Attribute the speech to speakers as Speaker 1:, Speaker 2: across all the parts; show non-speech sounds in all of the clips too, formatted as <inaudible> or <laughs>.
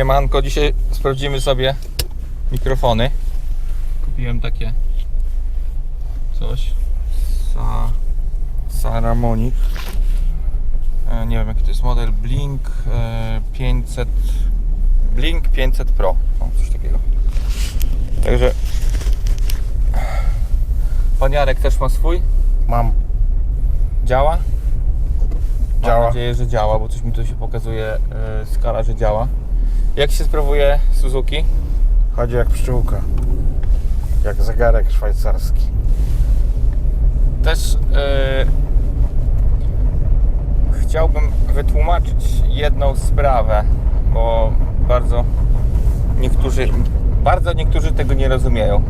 Speaker 1: Siemanko, dzisiaj sprawdzimy sobie mikrofony. Kupiłem takie coś. Sa Saramonic. E, Nie wiem jaki to jest model. Blink e, 500 Blink 500 Pro. O, coś takiego. Także Pan Jarek też ma swój.
Speaker 2: Mam.
Speaker 1: Działa? Mam
Speaker 2: Działa.
Speaker 1: nadzieję, że działa, bo coś mi tu się pokazuje e, skala, że działa. Jak się sprawuje Suzuki?
Speaker 2: Chodzi jak pszczółka. Jak zegarek szwajcarski.
Speaker 1: Też e, chciałbym wytłumaczyć jedną sprawę, bo bardzo niektórzy, bardzo niektórzy tego nie rozumieją.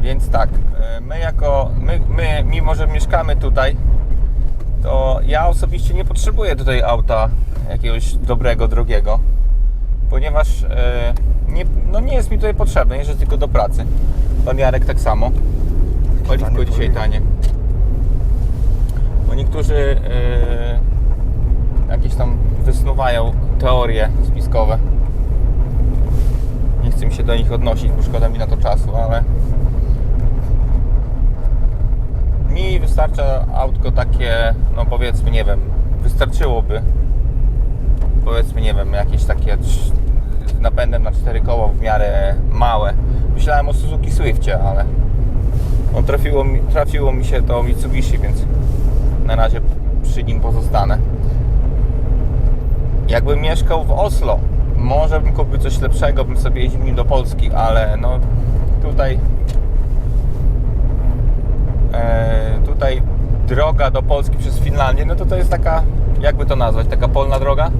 Speaker 1: Więc tak, e, my jako, my, my mimo że mieszkamy tutaj, to ja osobiście nie potrzebuję tutaj auta jakiegoś dobrego, drogiego, ponieważ e, nie, no nie jest mi tutaj potrzebne, jeżdżę tylko do pracy. Pan Jarek tak samo.
Speaker 2: Tanie
Speaker 1: dzisiaj tanie. Bo niektórzy e, jakieś tam wysnuwają teorie spiskowe. Nie chcę mi się do nich odnosić, bo szkoda mi na to czasu, ale mi wystarcza autko takie, no powiedzmy, nie wiem, wystarczyłoby powiedzmy, nie wiem, jakieś takie z napędem na cztery koła w miarę małe. Myślałem o Suzuki Swiftie, ale no, trafiło, mi, trafiło mi się to Mitsubishi, więc na razie przy nim pozostanę. Jakbym mieszkał w Oslo, może bym kupił coś lepszego, bym sobie jeździł nim do Polski, ale no tutaj e, tutaj droga do Polski przez Finlandię, no to to jest taka, jakby to nazwać, taka polna droga?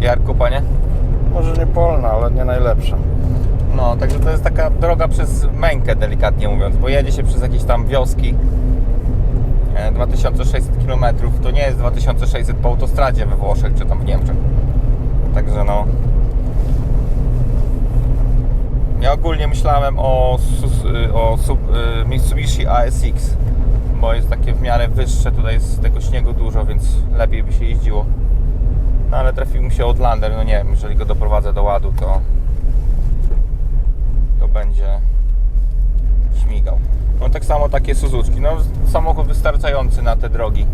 Speaker 1: Jarku, panie?
Speaker 2: Może nie polna, ale nie najlepsza.
Speaker 1: No, także to jest taka droga przez mękę, delikatnie mówiąc, bo jedzie się przez jakieś tam wioski. E, 2600 km to nie jest 2600 po autostradzie we Włoszech czy tam w Niemczech. Także no. Ja ogólnie myślałem o, o sub- y, Mitsubishi ASX, bo jest takie w miarę wyższe, tutaj jest tego śniegu dużo, więc lepiej by się jeździło. No ale trafił mi się Outlander, no nie wiem, jeżeli go doprowadzę do ładu, to to będzie śmigał. No tak samo takie Suzuki. No samochód wystarczający na te drogi.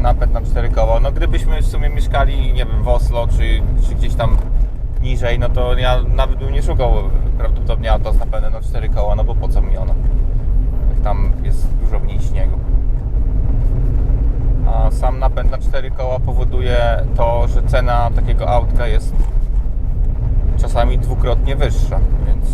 Speaker 1: Napęd na cztery koła. No gdybyśmy w sumie mieszkali, nie wiem, w Oslo czy, czy gdzieś tam niżej, no to ja nawet bym nie szukał prawdopodobnie auta z napędem na cztery koła, no bo po co mi ono? Jak tam jest dużo mniej śniegu. A sam napęd na cztery koła powoduje to, że cena takiego autka jest czasami dwukrotnie wyższa, więc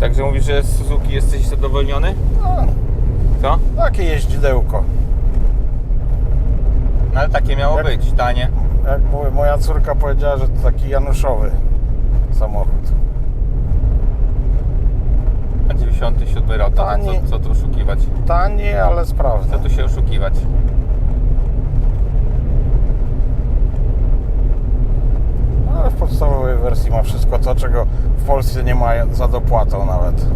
Speaker 1: Także mówisz, że z Suzuki jesteś zadowolniony?
Speaker 2: No,
Speaker 1: Co?
Speaker 2: takie jeździdełko.
Speaker 1: No ale takie miało
Speaker 2: Jak-
Speaker 1: być, tanie.
Speaker 2: Jak mówi- moja córka powiedziała, że to taki Januszowy samochód.
Speaker 1: A 97 rok, to, to
Speaker 2: Tani.
Speaker 1: co, co tu oszukiwać?
Speaker 2: Tani, ale
Speaker 1: Co
Speaker 2: sprawny.
Speaker 1: tu się oszukiwać?
Speaker 2: No, Ale w podstawowej wersji ma wszystko to, czego w Polsce nie ma za dopłatą nawet.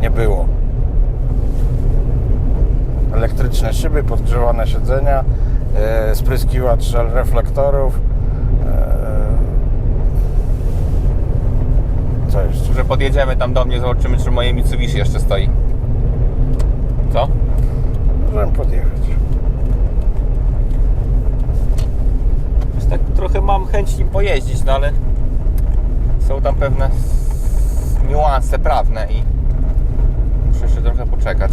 Speaker 2: Nie było. Elektryczne szyby, podgrzewane siedzenia, e, spryskiwacz reflektorów. Jeszcze?
Speaker 1: Że podjedziemy tam do mnie, zobaczymy, czy moje Mitsubishi jeszcze stoi. Co?
Speaker 2: Możemy podjechać.
Speaker 1: Już tak trochę mam chęć nim pojeździć, no ale są tam pewne niuanse prawne i muszę jeszcze trochę poczekać.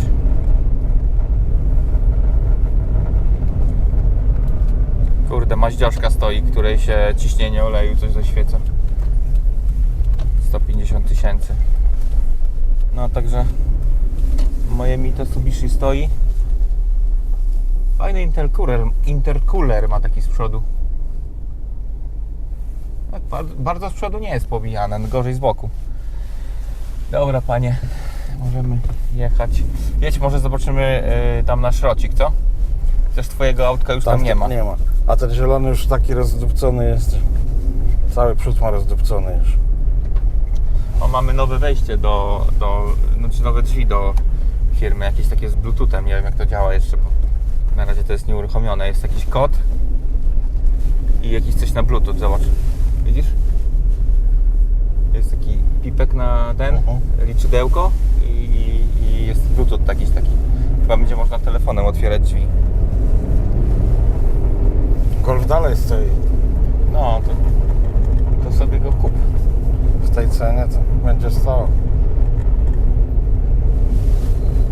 Speaker 1: Kurde, maździoszka stoi, której się ciśnienie oleju coś zaświeca. 150 tysięcy. No także moje Mitsubishi stoi. Fajny intercooler, intercooler ma taki z przodu. Tak, bardzo, bardzo z przodu nie jest pobijane, gorzej z boku. Dobra, panie, możemy jechać. Jedź, może zobaczymy y, tam na szrocik, co? Też twojego autka już tam, nie ma.
Speaker 2: Nie ma. A ten zielony już taki rozdupcony jest. Cały przód ma rozdupcony już.
Speaker 1: O, mamy nowe wejście do, do znaczy nowe drzwi do firmy, jakieś takie z bluetoothem, nie wiem jak to działa jeszcze, bo na razie to jest nieuruchomione. Jest jakiś kod i jakiś coś na bluetooth, zobacz. Widzisz? Jest taki pipek na ten,
Speaker 2: Mhm.
Speaker 1: liczydełko i, i jest bluetooth jakiś taki. Chyba będzie można telefonem otwierać drzwi.
Speaker 2: Golf dalej stoi.
Speaker 1: No, to, to sobie go kup.
Speaker 2: Tej cenie to będzie stało.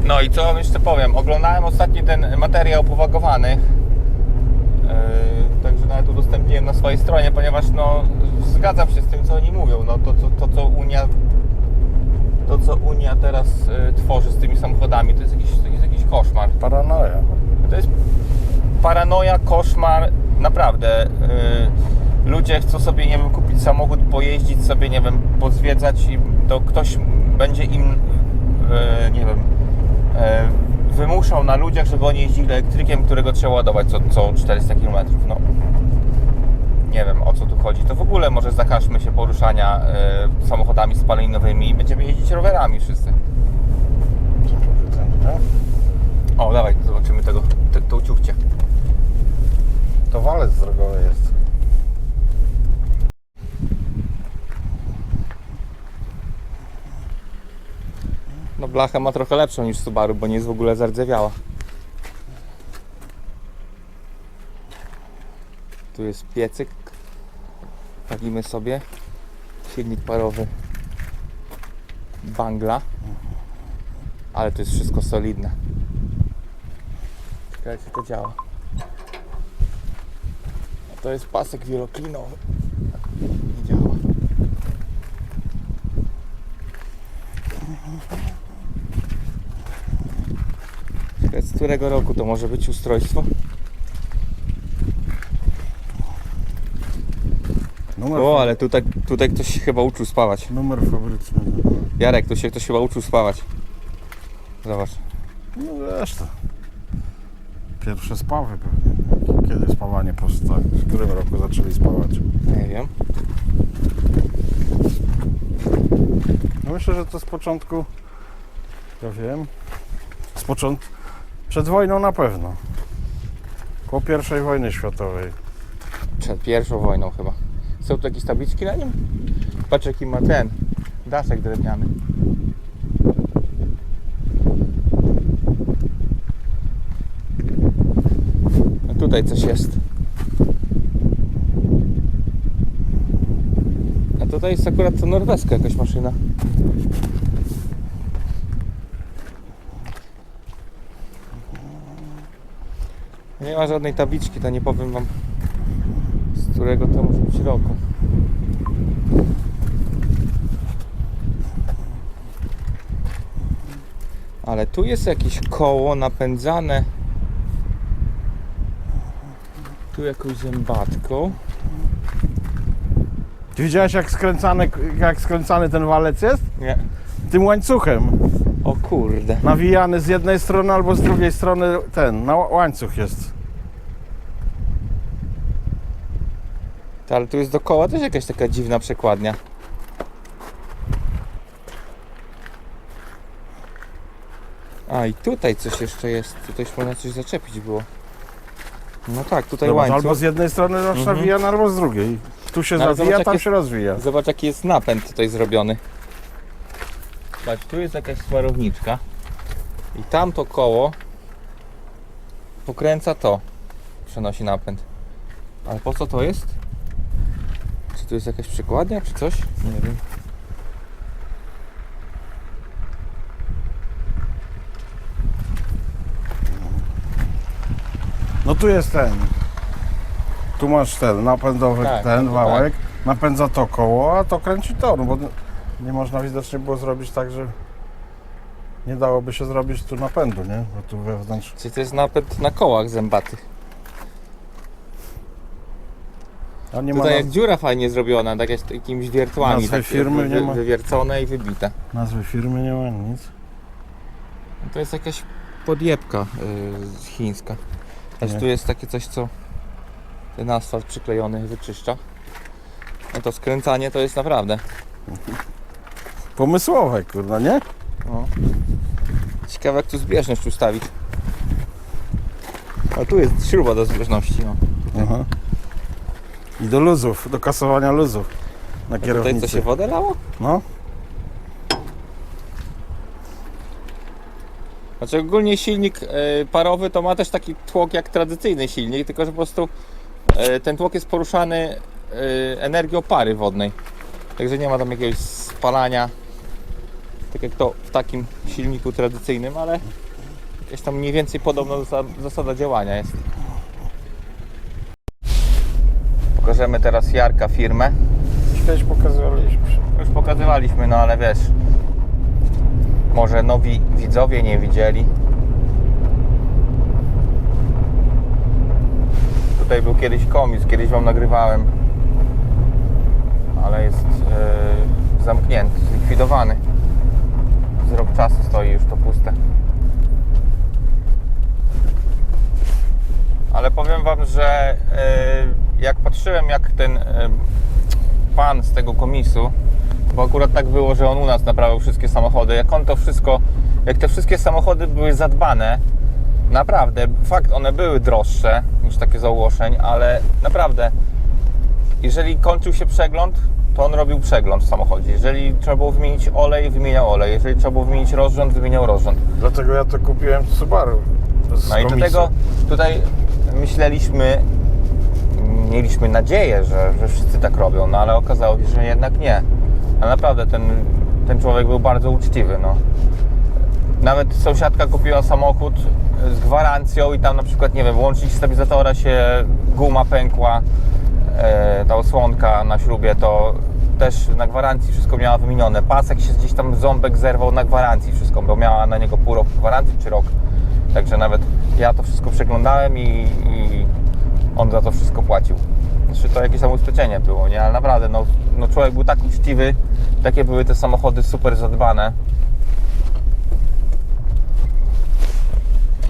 Speaker 1: No i co jeszcze powiem? Oglądałem ostatni ten materiał powagowany. Yy, także nawet udostępniłem na swojej stronie, ponieważ no, zgadzam się z tym, co oni mówią. No, to, to, to, co Unia to, co Unia teraz y, tworzy z tymi samochodami, to jest jakiś, to jest jakiś koszmar.
Speaker 2: Paranoja.
Speaker 1: To jest paranoja, koszmar, naprawdę. Yy, ludzie chcą sobie, nie wiem, kupić samochód, pojeździć sobie, nie wiem, pozwiedzać i to ktoś będzie im, yy, nie wiem, yy, wymuszał na ludziach, żeby oni jeździli elektrykiem, którego trzeba ładować co, co 400 km. No. Nie wiem o co tu chodzi. To w ogóle może zakażmy się poruszania yy, samochodami spalinowymi i będziemy jeździć rowerami wszyscy.
Speaker 2: Nie?
Speaker 1: O, dawaj, zobaczymy tego, te, tą ciuchcię.
Speaker 2: To walec drogowy jest.
Speaker 1: No blachę ma trochę lepszą niż Subaru, bo nie jest w ogóle zardzewiała. Tu jest piecyk. Palimy sobie. Silnik parowy Bangla. Ale to jest wszystko solidne. Ciekawe czy to działa. A to jest pasek wieloklinowy. Nie działa. Ciekawe, Z którego roku to może być ustrojstwo?
Speaker 2: Numer,
Speaker 1: O, ale tutaj, tutaj ktoś się chyba uczył spawać.
Speaker 2: numer fabryczny.
Speaker 1: Jarek, tu się ktoś chyba uczył spawać. Zobacz.
Speaker 2: No wiesz to. Pierwsze spawy pewnie. Kiedy spawanie powstało? W którym roku zaczęli spawać?
Speaker 1: Nie wiem.
Speaker 2: No myślę, że to z początku, ja wiem, z początku, przed wojną na pewno. Koło pierwszej wojny światowej.
Speaker 1: Przed pierwszą wojną chyba. Są tu jakieś tabliczki na nim? Patrz jaki ma ten daszek drewniany. A tutaj coś jest. A tutaj jest akurat to norweska jakaś maszyna. Nie ma żadnej tabliczki, to nie powiem wam z którego to może być roku. Ale tu jest jakieś koło napędzane tu jakąś zębatką.
Speaker 2: Ty widziałeś jak skręcany, jak skręcany ten walec jest?
Speaker 1: Nie.
Speaker 2: Tym łańcuchem.
Speaker 1: O kurde.
Speaker 2: Nawijany z jednej strony albo z drugiej strony ten, na łańcuch jest.
Speaker 1: To, ale tu jest dookoła też jakaś taka dziwna przekładnia. A i tutaj coś jeszcze jest. Tutaj można coś zaczepić było. No tak, tutaj
Speaker 2: Zobacz,
Speaker 1: łańcuch.
Speaker 2: albo z jednej strony masz
Speaker 1: Mhm.
Speaker 2: albo z drugiej. Tu się
Speaker 1: No,
Speaker 2: zawija,
Speaker 1: zobacz,
Speaker 2: tam się rozwija.
Speaker 1: Zobacz jaki jest napęd tutaj zrobiony. Patrz, tu jest jakaś smarowniczka. I tamto koło pokręca to. Przenosi napęd. Ale po co to jest? Czy to jest jakaś przekładnia, czy coś? Nie wiem.
Speaker 2: No tu jest ten. Tu masz ten napędowy,
Speaker 1: Tak,
Speaker 2: ten
Speaker 1: no to
Speaker 2: wałek. Napędza to koło, a to kręci to. No bo nie można widocznie było zrobić tak, że nie dałoby się zrobić tu napędu, nie? Bo tu wewnątrz.
Speaker 1: Czy to jest napęd na kołach zębatych?
Speaker 2: Nie ma
Speaker 1: Tutaj
Speaker 2: naz-
Speaker 1: jak dziura fajnie zrobiona, tak jak jakimiś wiertłami.
Speaker 2: Nazwy
Speaker 1: takie
Speaker 2: firmy nie ma.
Speaker 1: Wywiercone i wybite.
Speaker 2: nazwy firmy, nie ma nic.
Speaker 1: No To jest jakaś podjebka yy, chińska. Aż
Speaker 2: Nie.
Speaker 1: tu jest takie coś, co ten asfalt przyklejony wyczyszcza. No to skręcanie to jest naprawdę.
Speaker 2: Pomysłowe, kurwa, nie?
Speaker 1: No. Ciekawe jak tu zbieżność ustawić. A tu jest śruba do zbieżności. No.
Speaker 2: Aha. I do luzów, do kasowania luzów na
Speaker 1: A tutaj co się wodę lało?
Speaker 2: No,
Speaker 1: Znaczy ogólnie silnik e, parowy to ma też taki tłok jak tradycyjny silnik, tylko że po prostu e, ten tłok jest poruszany e, energią pary wodnej. Także nie ma tam jakiegoś spalania, tak jak to w takim silniku tradycyjnym, ale jest tam mniej więcej podobna zasada działania jest. Pokażemy teraz Jarka firmę.
Speaker 2: już kiedyś pokazywaliśmy.
Speaker 1: Już pokazywaliśmy, no ale wiesz, może nowi widzowie nie widzieli. Tutaj był kiedyś komis, kiedyś Wam nagrywałem, ale jest e, zamknięty, zlikwidowany. Z rok czasu stoi już to puste. Ale powiem Wam, że e, jak patrzyłem jak ten pan z tego komisu, bo akurat tak było, że on u nas naprawiał wszystkie samochody, jak on to wszystko, jak te wszystkie samochody były zadbane, naprawdę, fakt, one były droższe niż takie z ogłoszeń, ale naprawdę, jeżeli kończył się przegląd, to on robił przegląd w samochodzie. Jeżeli trzeba było wymienić olej, wymieniał olej. Jeżeli trzeba było wymienić rozrząd, wymieniał rozrząd.
Speaker 2: Dlatego ja to kupiłem Subaru. Z
Speaker 1: No i do
Speaker 2: komisu.
Speaker 1: tego tutaj myśleliśmy, mieliśmy nadzieję, że, że wszyscy tak robią, no ale okazało się, że jednak nie. A naprawdę ten, ten człowiek był bardzo uczciwy, no. Nawet sąsiadka kupiła samochód z gwarancją i tam na przykład, nie wiem, łącznik stabilizatora się, guma pękła, e, ta osłonka na śrubie, to też na gwarancji wszystko miała wymienione. Pasek się gdzieś tam ząbek zerwał na gwarancji wszystko, bo miała na niego pół roku gwarancji czy rok. Także nawet ja to wszystko przeglądałem i, i on za to wszystko płacił. Znaczy to jakieś tam ubezpieczenie było, nie? Ale naprawdę, no, no człowiek był tak uczciwy, takie były te samochody super zadbane.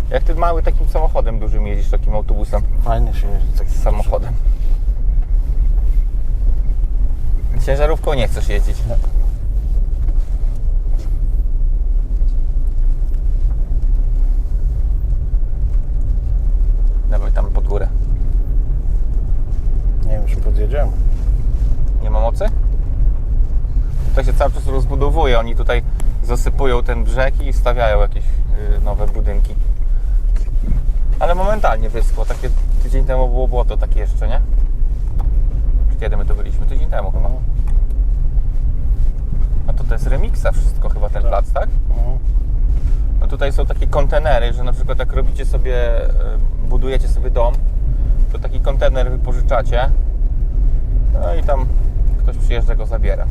Speaker 1: Jak ty mały takim samochodem dużym jeździsz, takim autobusem,
Speaker 2: Fajnie się jeździ tak
Speaker 1: z samochodem? Ciężarówką nie chcesz jeździć. Dawaj tam pod górę.
Speaker 2: Nie wiem, czy podjedziemy.
Speaker 1: Nie ma mocy? To się cały czas Oni tutaj zasypują ten brzeg i stawiają jakieś y, nowe budynki. Ale momentalnie wyschło. Takie tydzień temu było błoto takie jeszcze, nie? Czy kiedy my to byliśmy? Tydzień temu chyba. A to to jest remixa wszystko chyba ten
Speaker 2: Tak.
Speaker 1: plac, tak?
Speaker 2: Mhm.
Speaker 1: No tutaj są takie kontenery, że na przykład jak robicie sobie, e, budujecie sobie dom, to taki kontener wypożyczacie, no i tam ktoś przyjeżdża go zabiera.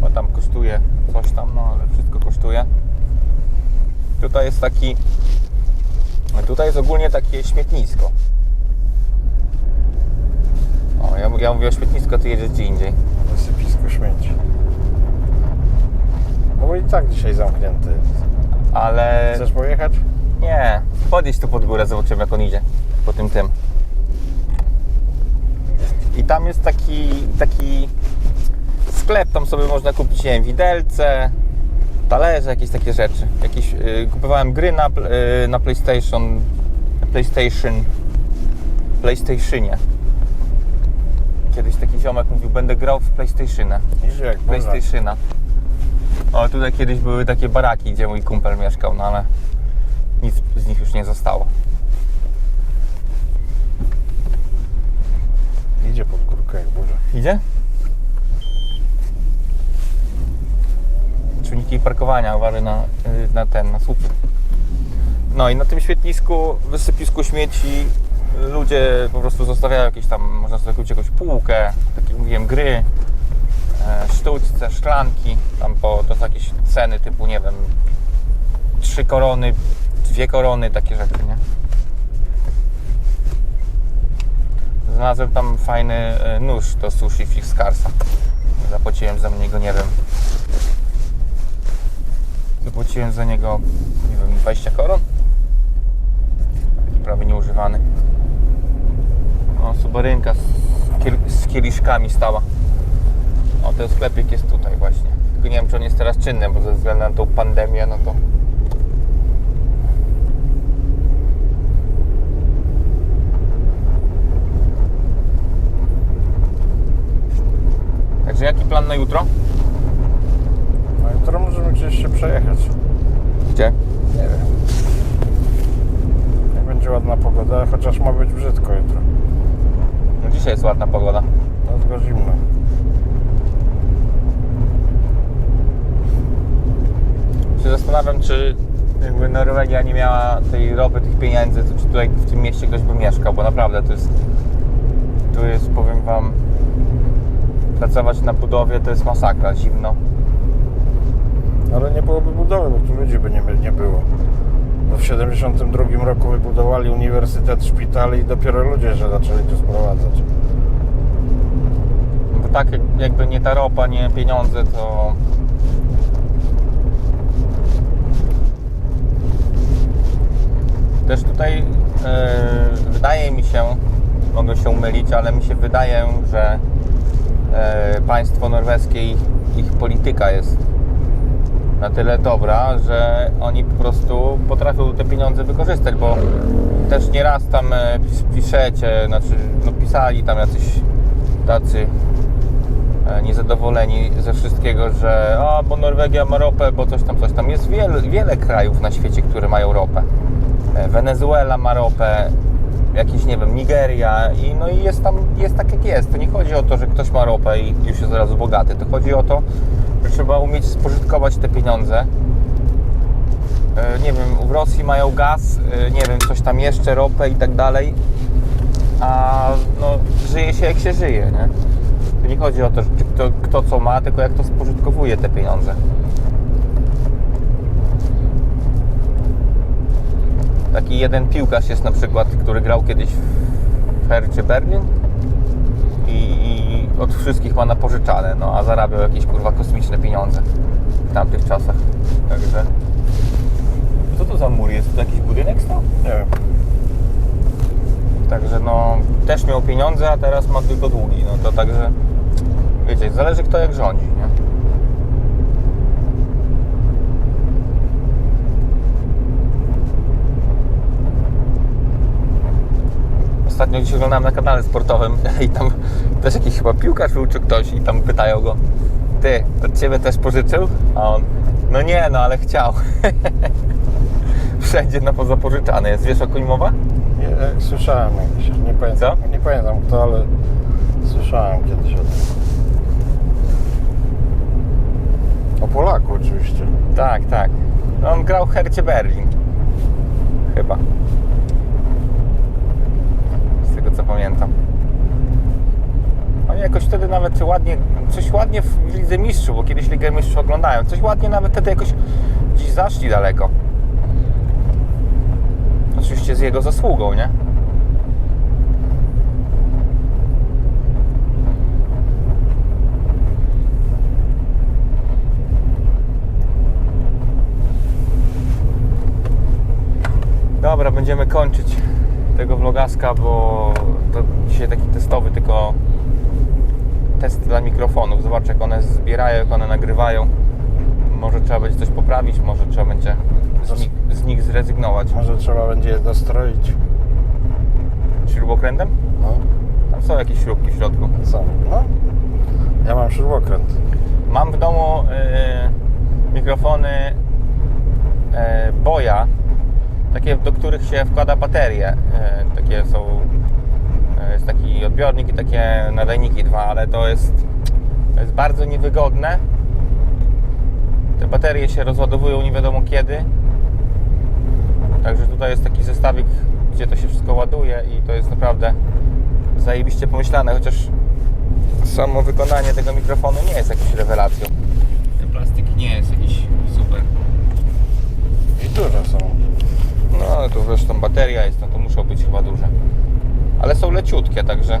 Speaker 1: Bo tam kosztuje coś tam, no ale wszystko kosztuje. Tutaj jest taki, tutaj jest ogólnie takie śmietnisko. O, ja, ja mówię o śmietnisko, ty jedziesz gdzie indziej.
Speaker 2: Wysypisko śmieci. No bo i tak dzisiaj zamknięty jest.
Speaker 1: Ale...
Speaker 2: Chcesz pojechać?
Speaker 1: Nie, podjedź tu pod górę, zobaczymy jak on idzie po tym tym. I tam jest taki, taki sklep, tam sobie można kupić, nie wiem, widelce, talerze, jakieś takie rzeczy. Jakieś, yy, kupowałem gry na, yy, na PlayStation, PlayStation, PlayStationie. Kiedyś taki ziomek mówił, będę grał w PlayStationa.
Speaker 2: Jak.
Speaker 1: PlayStationa. O, tutaj kiedyś były takie baraki, gdzie mój kumpel mieszkał, no ale nic z nich już nie zostało.
Speaker 2: Idzie pod górkę jak burza.
Speaker 1: Idzie? Czujniki parkowania, uważaj na, y, na ten, na słupy. No i na tym świetnisku, wysypisku śmieci ludzie po prostu zostawiają jakieś tam, można sobie kupić jakąś półkę, tak jak mówiłem, gry, e, sztućce, szklanki, tam po, to są jakieś ceny typu, nie wiem, trzy korony, dwie korony, takie rzeczy, nie? Znalazłem tam fajny e, nóż do sushi Fix Carsa. Zapłaciłem za niego, nie wiem. Zapłaciłem za niego, nie wiem, 20 koron? Taki prawie nieużywany. O, subarynka z, kiel, z kieliszkami stała. O, ten sklepik jest tutaj właśnie. Tylko nie wiem, czy on jest teraz czynny, bo ze względu na tą pandemię, no to... Także jaki plan na jutro?
Speaker 2: No jutro możemy gdzieś się przejechać.
Speaker 1: Gdzie?
Speaker 2: Nie wiem. Jak będzie ładna pogoda, chociaż ma być brzydko jutro.
Speaker 1: No dzisiaj jest ładna pogoda.
Speaker 2: No tylko zimno.
Speaker 1: się zastanawiam, czy jakby Norwegia nie miała tej ropy, tych pieniędzy, to czy tutaj w tym mieście ktoś by mieszkał, bo naprawdę to jest, tu jest, powiem Wam, pracować na budowie to jest masakra, zimno.
Speaker 2: Ale nie byłoby budowy, bo tu ludzi by nie, nie było. Bo w 72 roku wybudowali uniwersytet, szpitali i dopiero ludzie że zaczęli tu sprowadzać.
Speaker 1: Bo tak jak- jakby nie ta ropa, nie pieniądze, to też tutaj e, wydaje mi się, mogę się umylić, ale mi się wydaje, że e, państwo norweskie, ich, ich polityka jest na tyle dobra, że oni po prostu potrafią te pieniądze wykorzystać, bo też nieraz tam e, pis- piszecie, znaczy no pisali tam jacyś tacy e, niezadowoleni ze wszystkiego, że a, bo Norwegia ma ropę, bo coś tam, coś tam. Jest wiele, wiele krajów na świecie, które mają ropę. E, Wenezuela ma ropę, jakiś, nie wiem, Nigeria i no i jest tam, jest tak jak jest. To nie chodzi o to, że ktoś ma ropę i już jest zaraz bogaty. To chodzi o to, trzeba umieć spożytkować te pieniądze. E, Nie wiem, w Rosji mają gaz, e, nie wiem, coś tam jeszcze, ropę i tak dalej. A no, żyje się jak się żyje, nie? Nie chodzi o to, kto, kto co ma, tylko jak to spożytkowuje te pieniądze. Taki jeden piłkarz jest na przykład, który grał kiedyś w Hercie Berlin i od wszystkich ma na pożyczane, no a zarabiał jakieś kurwa kosmiczne pieniądze w tamtych czasach. Także. Co to za mur jest? To jakiś budynek stał?
Speaker 2: Nie.
Speaker 1: Także no też miał pieniądze, a teraz ma tylko długi. No to także wiecie, zależy kto jak rządzi, nie? Ostatnio gdzieś oglądałem na kanale sportowym <laughs> i tam też jakiś chyba piłkarz był czy ktoś i tam pytają go Ty, od Ciebie też pożyczył? A on, no nie, no ale chciał. <laughs> Wszędzie na pozapożyczane jest. Wiesz o koń mowa?
Speaker 2: Nie, e, słyszałem jakieś, nie pamiętam, nie pamiętam kto, ale słyszałem kiedyś o tym. O Polaku oczywiście.
Speaker 1: Tak, tak. No, On grał w Hercie Berlin. Chyba. Z tego co pamiętam. Oni jakoś wtedy nawet ładnie, coś ładnie w Lidze Mistrzów, bo kiedyś Ligę Mistrzów oglądałem, coś ładnie nawet wtedy jakoś gdzieś zaszli daleko. Oczywiście z jego zasługą, nie? Dobra, będziemy kończyć tego vlogaska, bo to dzisiaj taki testowy, tylko test dla mikrofonów. Zobacz jak one zbierają, jak one nagrywają. Może trzeba będzie coś poprawić, może trzeba będzie z nich, z nich zrezygnować.
Speaker 2: Może trzeba będzie je dostroić.
Speaker 1: Śrubokrętem?
Speaker 2: No,
Speaker 1: Tam są jakieś śrubki w środku.
Speaker 2: co? No. Ja mam śrubokręt.
Speaker 1: Mam w domu e, mikrofony e, Boya, takie do których się wkłada baterie. E, takie są, e, jest taki odbiornik i takie nadajniki dwa, ale to jest, to jest bardzo niewygodne. Te baterie się rozładowują nie wiadomo kiedy. Także tutaj jest taki zestawik, gdzie to się wszystko ładuje i to jest naprawdę zajebiście pomyślane, chociaż samo wykonanie tego mikrofonu nie jest jakąś rewelacją. Ten plastik nie jest jakiś super.
Speaker 2: I duże są.
Speaker 1: No ale to zresztą bateria jest, no to muszą być chyba duże. Ale są leciutkie, także.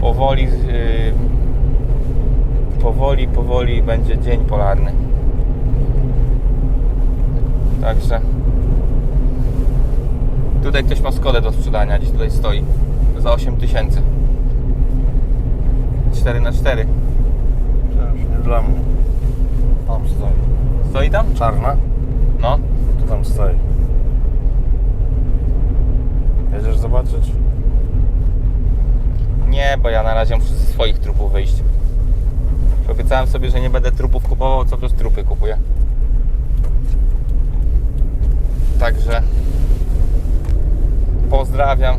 Speaker 1: Powoli, yy, powoli, powoli będzie dzień polarny. Także. Tutaj ktoś ma Skodę do sprzedania, gdzieś tutaj stoi. Za 8 tysięcy. 4x4.
Speaker 2: To już nie dla mnie. Tam stoi.
Speaker 1: Stoi tam?
Speaker 2: Czarna?
Speaker 1: No.
Speaker 2: To tam stoi. Jedziesz zobaczyć?
Speaker 1: Nie, bo ja na razie muszę ze swoich trupów wyjść. Obiecałem sobie, że nie będę trupów kupował, co też trupy kupuję. Także pozdrawiam